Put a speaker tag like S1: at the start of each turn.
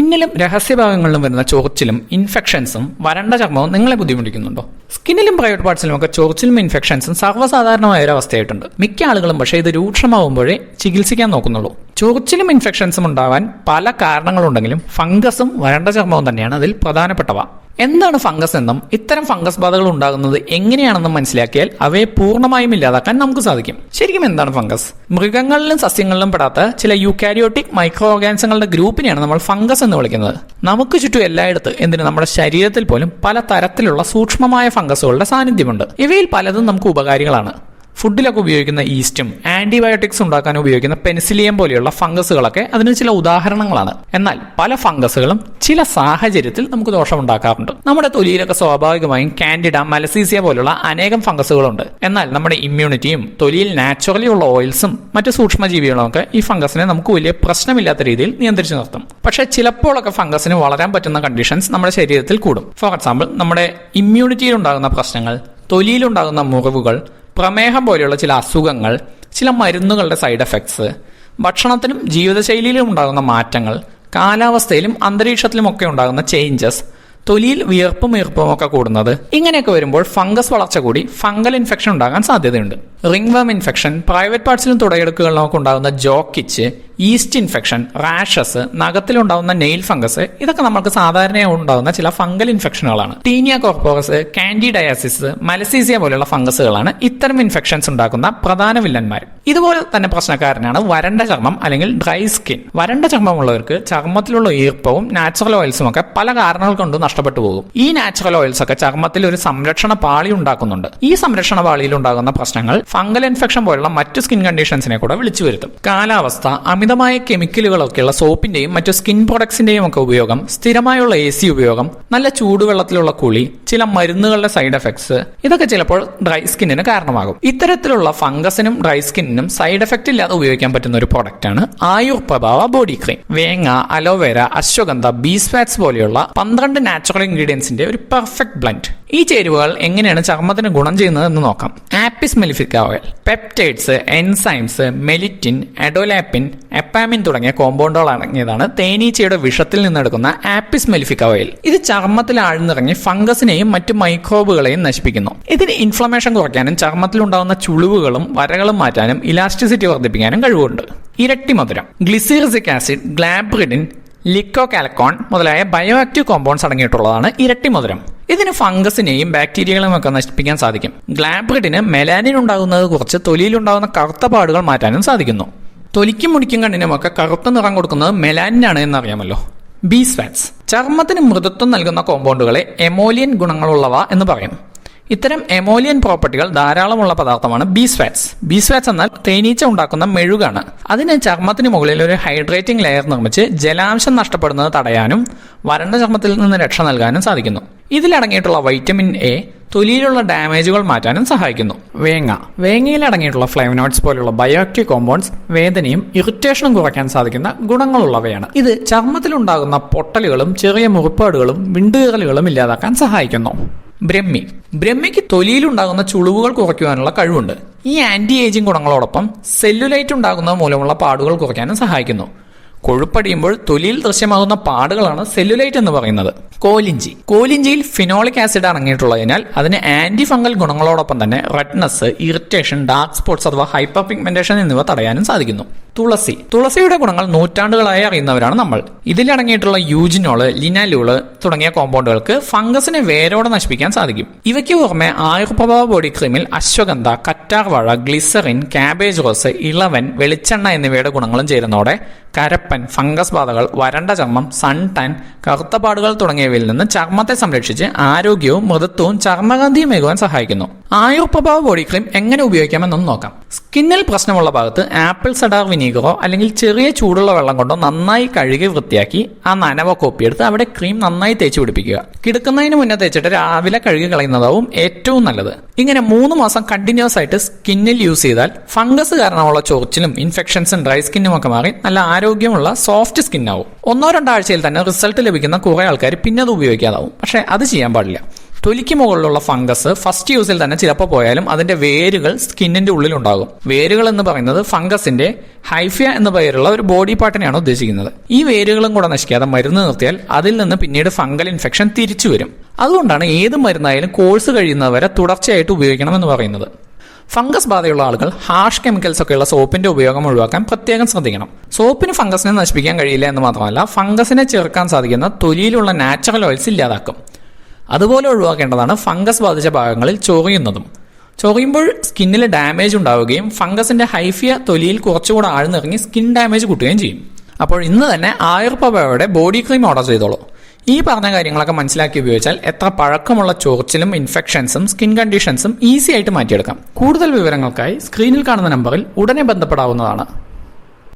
S1: സ്കിന്നിലും രഹസ്യഭാഗങ്ങളിലും വരുന്ന ചൊറിച്ചിലും ഇൻഫെക്ഷൻസും വരണ്ട ചർമ്മവും നിങ്ങളെ ബുദ്ധിമുട്ടിക്കുന്നുണ്ടോ? സ്കിന്നിലും പ്രൈവറ്റ് പാർട്സിലും ഒക്കെ ചൊറിച്ചിലും ഇൻഫെക്ഷൻസും സർവസാധാരണമായ ഒരു അവസ്ഥയായിട്ടുണ്ട്. മിക്ക ആളുകളും പക്ഷേ ഇത് രൂക്ഷമാവുമ്പോഴേ ചികിത്സിക്കാൻ നോക്കുന്നുള്ളൂ. ചൊറിച്ചിലും ഇൻഫെക്ഷൻസും ഉണ്ടാവാൻ പല കാരണങ്ങളുണ്ടെങ്കിലും ഫംഗസും വരണ്ട ചർമ്മവും തന്നെയാണ് അതിൽ പ്രധാനപ്പെട്ടവ. എന്താണ് ഫംഗസ് എന്നും ഇത്തരം ഫംഗസ് ബാധകൾ ഉണ്ടാകുന്നത് എങ്ങനെയാണെന്നും മനസ്സിലാക്കിയാൽ അവയെ പൂർണമായും ഇല്ലാതാക്കാൻ നമുക്ക് സാധിക്കും. ശരിക്കും എന്താണ് ഫംഗസ്? മൃഗങ്ങളിലും സസ്യങ്ങളിലും പെടാത്ത ചില യൂക്കാരിയോട്ടിക് മൈക്രോ ഓർഗാനിസങ്ങളുടെ ഗ്രൂപ്പിനെയാണ് നമ്മൾ ഫംഗസ് എന്ന് വിളിക്കുന്നത്. നമുക്ക് ചുറ്റും എല്ലായിടത്ത് എന്തിന് നമ്മുടെ ശരീരത്തിൽ പോലും പല തരത്തിലുള്ള സൂക്ഷ്മമായ ഫംഗസുകളുടെ സാന്നിധ്യമുണ്ട്. ഇവയിൽ പലതും നമുക്ക് ഉപകാരികളാണ്. ഫുഡിലൊക്കെ ഉപയോഗിക്കുന്ന ഈസ്റ്റും ആന്റിബയോട്ടിക്സ് ഉണ്ടാക്കാൻ ഉപയോഗിക്കുന്ന പെൻസിലിയം പോലെയുള്ള ഫംഗസുകളൊക്കെ അതിന് ചില ഉദാഹരണങ്ങളാണ്. എന്നാൽ പല ഫംഗസുകളും ചില സാഹചര്യത്തിൽ നമുക്ക് ദോഷം ഉണ്ടാക്കാറുണ്ട്. നമ്മുടെ തൊലിയിലൊക്കെ സ്വാഭാവികമായും കാൻഡിഡ മലസീസിയ പോലുള്ള അനേകം ഫംഗസുകളുണ്ട്. എന്നാൽ നമ്മുടെ ഇമ്മ്യൂണിറ്റിയും തൊലിയിൽ നാച്ചുറലി ഉള്ള ഓയിൽസും മറ്റു സൂക്ഷ്മജീവികളും ഒക്കെ ഈ ഫംഗസിനെ നമുക്ക് വലിയ പ്രശ്നമില്ലാത്ത രീതിയിൽ നിയന്ത്രിച്ചു നിർത്തും. പക്ഷേ ചിലപ്പോഴൊക്കെ ഫംഗസിന് വളരാൻ പറ്റുന്ന കണ്ടീഷൻസ് നമ്മുടെ ശരീരത്തിൽ കൂടും. ഫോർ എക്സാമ്പിൾ നമ്മുടെ ഇമ്മ്യൂണിറ്റിയിൽ ഉണ്ടാകുന്ന പ്രശ്നങ്ങൾ തൊലിയിലുണ്ടാകുന്ന മുറിവുകൾ പ്രമേഹം പോലെയുള്ള ചില അസുഖങ്ങൾ ചില മരുന്നുകളുടെ സൈഡ് എഫക്ട്സ് ഭക്ഷണത്തിലും ജീവിതശൈലിയിലും ഉണ്ടാകുന്ന മാറ്റങ്ങൾ കാലാവസ്ഥയിലും അന്തരീക്ഷത്തിലും ഒക്കെ ഉണ്ടാകുന്ന ചേഞ്ചസ് തൊലിയിൽ വിയർപ്പും ഈർപ്പും ഒക്കെ കൂടുന്നത്. ഇങ്ങനെയൊക്കെ വരുമ്പോൾ ഫംഗസ് വളർച്ച കൂടി ഫംഗൽ ഇൻഫെക്ഷൻ ഉണ്ടാകാൻ സാധ്യതയുണ്ട്. റിംഗ് വേം ഇൻഫെക്ഷൻ പ്രൈവറ്റ് പാർട്സിലും തുടയെടുക്കുകളിലും ഒക്കെ ഉണ്ടാകുന്ന jock itch yeast infection rashes നഖത്തിലുണ്ടാവുന്ന nail fungus ഇതൊക്കെ നമുക്ക് സാധാരണയായി ഉണ്ടാകുന്ന ചില ഫംഗൽ ഇൻഫെക്ഷനുകളാണ് ടീനിയ കോർപ്പോറസ് കാൻഡിഡയാസിസ് മലസീസിയ പോലുള്ള ഫംഗസുകളാണ് ഇത്തരം ഇൻഫെക്ഷൻസ് ഉണ്ടാക്കുന്ന പ്രധാന വില്ലന്മാർ ഇതുപോലെ തന്നെ പ്രശ്നക്കാരനാണ് വരണ്ട ചർമ്മം അല്ലെങ്കിൽ ഡ്രൈ സ്കിൻ വരണ്ട ചർമ്മമുള്ളവർക്ക് ചർമ്മത്തിലുള്ള ഈർപ്പവും നാച്ചുറൽ ഓയിൽസും ഒക്കെ പല കാരണങ്ങൾ കൊണ്ട് നഷ്ടപ്പെട്ടു പോകും. ഈ നാച്ചുറൽ ഓയിൽസ് ഒക്കെ ചർമ്മത്തിൽ ഒരു സംരക്ഷണ പാളി ഉണ്ടാക്കുന്നുണ്ട്. ഈ സംരക്ഷണ പാളിയിൽ ഉണ്ടാകുന്ന പ്രശ്നങ്ങൾ ഫംഗൽ ഇൻഫെക്ഷൻ പോലുള്ള മറ്റു സ്കിൻ കണ്ടീഷൻസിനെ കൂടെ വിളിച്ചു വരുത്തും. കാലാവസ്ഥ അമിതമായ കെമിക്കലുകളൊക്കെയുള്ള സോപ്പിന്റെയും മറ്റു സ്കിൻ പ്രൊഡക്ട്സിന്റെയും ഒക്കെ ഉപയോഗം സ്ഥിരമായുള്ള എ സി ഉപയോഗം നല്ല ചൂടുവെള്ളത്തിലുള്ള കുളി ചില മരുന്നുകളുടെ സൈഡ് എഫക്ട്സ് ഇതൊക്കെ ചിലപ്പോൾ ഡ്രൈ സ്കിന്നിന് കാരണമാകും. ഇത്തരത്തിലുള്ള ഫംഗസിനും ഡ്രൈ സ്കിന്നിനും സൈഡ് എഫക്റ്റ് ഇല്ലാതെ ഉപയോഗിക്കാൻ പറ്റുന്ന ഒരു പ്രോഡക്റ്റ് ആണ് ആയുർ പ്രഭാവ ബോഡി ക്രീം. വേങ്ങ aloe vera ashwagandha bees fats പോലെയുള്ള പന്ത്രണ്ട് നാച്ചുറൽ ഇൻഗ്രീഡിയൻസിന്റെ ഒരു പെർഫെക്റ്റ് ബ്ലൻഡ് ഈ ചേരുവകൾ എങ്ങനെയാണ് ചർമ്മത്തിന് ഗുണം ചെയ്യുന്നത് എന്ന് നോക്കാം. Apis mellifica oil peptides enzymes melittin adolapin apamin തുടങ്ങിയ കോമ്പൗണ്ടുകൾ അടങ്ങിയതാണ് തേനീച്ചയുടെ വിഷത്തിൽ നിന്നെടുക്കുന്ന ആപ്പിസ് മെലിഫിക്ക ഓയിൽ ഇത് ചർമ്മത്തിൽ ആഴ്ന്നിറങ്ങി ഫംഗസിനെയും മറ്റു മൈക്രോബുകളെയും നശിപ്പിക്കുന്നു. ഇതിന് ഇൻഫ്ലമേഷൻ കുറയ്ക്കാനും ചർമ്മത്തിലുണ്ടാകുന്ന ചുളിവുകളും വരകളും മാറ്റാനും ഇലാസ്റ്റിസിറ്റി വർദ്ധിപ്പിക്കാനും കഴിവുണ്ട്. ഇരട്ടി മധുരം ഗ്ലിസീറിസിക് ആസിഡ് ഗ്ലാബ്രിഡിൻ ലിക്കോ കാലക്കോൺ മുതലായ ബയോ ആക്റ്റീവ് കോമ്പൗണ്ട്സ് അടങ്ങിയിട്ടുള്ളതാണ് ഇരട്ടി മധുരം. ഇതിന് ഫംഗസിനെയും ബാക്ടീരിയകളെയും ഒക്കെ നശിപ്പിക്കാൻ സാധിക്കും. ഗ്ലാബ്രിഡിന് മെലാനിൻ ഉണ്ടാകുന്നത് കുറച്ച് തൊലിയിലുണ്ടാകുന്ന കറുത്ത പാടുകൾ മാറ്റാനും സാധിക്കുന്നു. തൊലിക്കും മുടിക്കും കണ്ണിനും ഒക്കെ കറുത്ത നിറം കൊടുക്കുന്നത് മെലാനിനാണ് എന്നറിയാമല്ലോ. ബീസ് ഫാറ്റ്സ് ചർമ്മത്തിന് മൃദുത്വം നൽകുന്ന കോമ്പൗണ്ടുകളെ എമോലിയൻ ഗുണങ്ങളുള്ളവ എന്ന് പറയും. ഇത്തരം എമോലിയൻ പ്രോപ്പർട്ടികൾ ധാരാളമുള്ള പദാർത്ഥമാണ് ബീസ് ബീസ്വാറ്റ്സ് ബീസ് ഫാറ്റ്സ് എന്നാൽ തേനീച്ച ഉണ്ടാക്കുന്ന മെഴുകാണ്. അതിന് ചർമ്മത്തിന് മുകളിൽ ഒരു ഹൈഡ്രേറ്റിംഗ് ലെയർ നിർമ്മിച്ച് ജലാംശം നഷ്ടപ്പെടുന്നത് തടയാനും വരണ്ട ചർമ്മത്തിൽ നിന്ന് രക്ഷ നൽകാനും സാധിക്കുന്നു. ഇതിലടങ്ങിയിട്ടുള്ള വൈറ്റമിൻ എ തൊലിയിലുള്ള ഡാമേജുകൾ മാറ്റാനും സഹായിക്കുന്നു. വേങ്ങ. വേങ്ങയിൽ അടങ്ങിയിട്ടുള്ള ഫ്ലൈവനോട്സ് പോലുള്ള ബയോക്റ്റീവ് കോമ്പൗണ്ട്സ് വേദനയും ഇറിറ്റേഷനും കുറയ്ക്കാൻ സാധിക്കുന്ന ഗുണങ്ങളുള്ളവയാണ്. ഇത് ചർമ്മത്തിലുണ്ടാകുന്ന പൊട്ടലുകളും ചെറിയ മുറിപ്പാടുകളും വിണ്ടുകീറലുകളും ഇല്ലാതാക്കാൻ സഹായിക്കുന്നു. ബ്രഹ്മി. ബ്രഹ്മിക്ക് തൊലിയിലുണ്ടാകുന്ന ചുളിവുകൾ കുറയ്ക്കുവാനുള്ള കഴിവുണ്ട്. ഈ ആന്റി ഏജിംഗ് ഗുണങ്ങളോടൊപ്പം സെല്ലുലൈറ്റ് ഉണ്ടാകുന്നത് മൂലമുള്ള പാടുകൾ കുറയ്ക്കാനും സഹായിക്കുന്നു. കൊഴുപ്പടിയുമ്പോൾ തൊലിയിൽ ദൃശ്യമാകുന്ന പാടുകളാണ് സെല്ലുലൈറ്റ് എന്ന് പറയുന്നത്. കോലിഞ്ചി. കോലിഞ്ചിയിൽ ഫിനോളിക് ആസിഡ് അടങ്ങിയിട്ടുള്ളതിനാൽ അതിന് ആന്റി ഫംഗൽ ഗുണങ്ങളോടൊപ്പം തന്നെ റെഡ്നസ് ഇറിറ്റേഷൻ ഡാർക്ക് സ്പോട്ട്സ് അഥവാ ഹൈപ്പർ പിഗ്മെന്റേഷൻ എന്നിവ തടയാനും സാധിക്കുന്നു. തുളസി. തുളസിയുടെ ഗുണങ്ങൾ നൂറ്റാണ്ടുകളായി അറിയുന്നവരാണ് നമ്മൾ. ഇതിലടങ്ങിയിട്ടുള്ള യൂജിനോൾ ലിനാലൂൾ തുടങ്ങിയ കോമ്പൗണ്ടുകൾക്ക് ഫംഗസിനെ വേരോടെ നശിപ്പിക്കാൻ സാധിക്കും. ഇവയ്ക്ക് പുറമെ ആയുർപ്രഭാവ ബോഡി ക്രീമിൽ അശ്വഗന്ധ കറ്റാർവാഴ ഗ്ലിസറിൻ കാബേജ് റോസ് ഇളവൻ വെളിച്ചെണ്ണ എന്നിവയുടെ ഗുണങ്ങളും ചേരുന്നതോടെ കരപ്പൻ ഫംഗസ് ബാധകൾ വരണ്ട ചർമ്മം സൺ ടാൻ കറുത്ത പാടുകൾ തുടങ്ങിയവയിൽ നിന്ന് ചർമ്മത്തെ സംരക്ഷിച്ച് ആരോഗ്യവും മൃദുത്വവും ചർമ്മകാന്തിയും ഏകുവാൻ സഹായിക്കുന്നു. ആയുർപ്രഭാവ ബോഡി ക്രീം എങ്ങനെ ഉപയോഗിക്കാമെന്നൊന്ന് നോക്കാം. സ്കിന്നിൽ പ്രശ്നമുള്ള ഭാഗത്ത് ആപ്പിൾ സഡാർ വിനീഗറോ അല്ലെങ്കിൽ ചെറിയ ചൂടുള്ള വെള്ളം കൊണ്ടോ നന്നായി കഴുകി വൃത്തിയാക്കി ആ നനവ കോപ്പിയെടുത്ത് അവിടെ ക്രീം നന്നായി തേച്ച് പിടിപ്പിക്കുക. കിടക്കുന്നതിന് മുന്നേ തേച്ചിട്ട് രാവിലെ കഴുകി കളയുന്നതാവും ഏറ്റവും നല്ലത്. ഇങ്ങനെ മൂന്ന് മാസം കണ്ടിന്യൂസ് ആയിട്ട് സ്കിന്നിൽ യൂസ് ചെയ്താൽ ഫംഗസ് കാരണമുള്ള ചൊറിച്ചിലും ഇൻഫെക്ഷൻസും ഡ്രൈ സ്കിന്നും ഒക്കെ മാറി നല്ല ആരോഗ്യമുള്ള സോഫ്റ്റ് സ്കിന്നാവും. ഒന്നോ രണ്ടോ ആഴ്ചയിൽ തന്നെ റിസൾട്ട് ലഭിക്കുന്ന കുറെ ആൾക്കാർ പിന്നെ അത് ഉപയോഗിക്കാതാവും. പക്ഷേ അത് ചെയ്യാൻ പാടില്ല. തൊലിക്ക് മുകളിലുള്ള ഫംഗസ് ഫസ്റ്റ് യൂസിൽ തന്നെ ചിലപ്പോൾ പോയാലും അതിന്റെ വേരുകൾ സ്കിന്നിന്റെ ഉള്ളിലുണ്ടാകും. വേരുകൾ എന്ന് പറയുന്നത് ഫംഗസിന്റെ ഹൈഫിയ എന്ന പേരുള്ള ഒരു ബോഡി പാർട്ടിനെയാണ് ഉദ്ദേശിക്കുന്നത്. ഈ വേരുകളും കൂടെ നശിക്കാതെ മരുന്ന് നിർത്തിയാൽ അതിൽ നിന്ന് പിന്നീട് ഫംഗൽ ഇൻഫെക്ഷൻ തിരിച്ചു വരും. അതുകൊണ്ടാണ് ഏത് മരുന്നായാലും കോഴ്സ് കഴിയുന്നവരെ തുടർച്ചയായിട്ട് ഉപയോഗിക്കണം എന്ന് പറയുന്നത്. ഫംഗസ് ബാധയുള്ള ആളുകൾ ഹാഷ് കെമിക്കൽസ് ഒക്കെയുള്ള സോപ്പിന്റെ ഉപയോഗം ഒഴിവാക്കാൻ പ്രത്യേകം ശ്രദ്ധിക്കണം. സോപ്പിന് ഫംഗസിനെ നശിപ്പിക്കാൻ കഴിയില്ല എന്ന് മാത്രമല്ല ഫംഗസിനെ ചേർക്കാൻ സാധിക്കുന്ന തൊലിയിലുള്ള നാച്ചുറൽ ഓയിൽസ് ഇല്ലാതാക്കും. അതുപോലെ ഒഴിവാക്കേണ്ടതാണ് ഫംഗസ് ബാധിച്ച ഭാഗങ്ങളിൽ ചൊറിയുന്നതും. ചൊറിയുമ്പോൾ സ്കിന്നിൽ ഡാമേജ് ഉണ്ടാവുകയും ഫംഗസിന്റെ ഹൈഫിയ തൊലിയിൽ കുറച്ചുകൂടെ ആഴ്ന്നിറങ്ങി സ്കിൻ ഡാമേജ് കൂട്ടുകയും ചെയ്യും. അപ്പോൾ ഇന്ന് തന്നെ ആയുർപബയുടെ ബോഡി ക്രീം ഓർഡർ ചെയ്തോളൂ. ഈ പറഞ്ഞ കാര്യങ്ങളൊക്കെ മനസ്സിലാക്കി ഉപയോഗിച്ചാൽ എത്ര പഴക്കമുള്ള ചോർച്ചിലും ഇൻഫെക്ഷൻസും സ്കിൻ കണ്ടീഷൻസും ഈസി ആയിട്ട് മാറ്റിയെടുക്കാം. കൂടുതൽ വിവരങ്ങൾക്കായി സ്ക്രീനിൽ കാണുന്ന നമ്പറിൽ ഉടനെ ബന്ധപ്പെടാവുന്നതാണ്.